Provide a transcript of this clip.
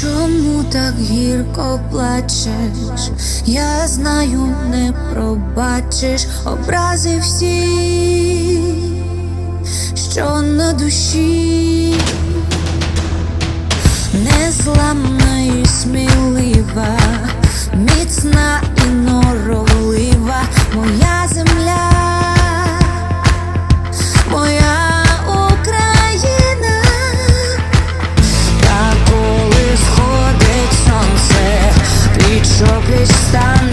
Чому так гірко плачеш? Я знаю, не пробачиш образи всі, що на душі не зламаєш toque está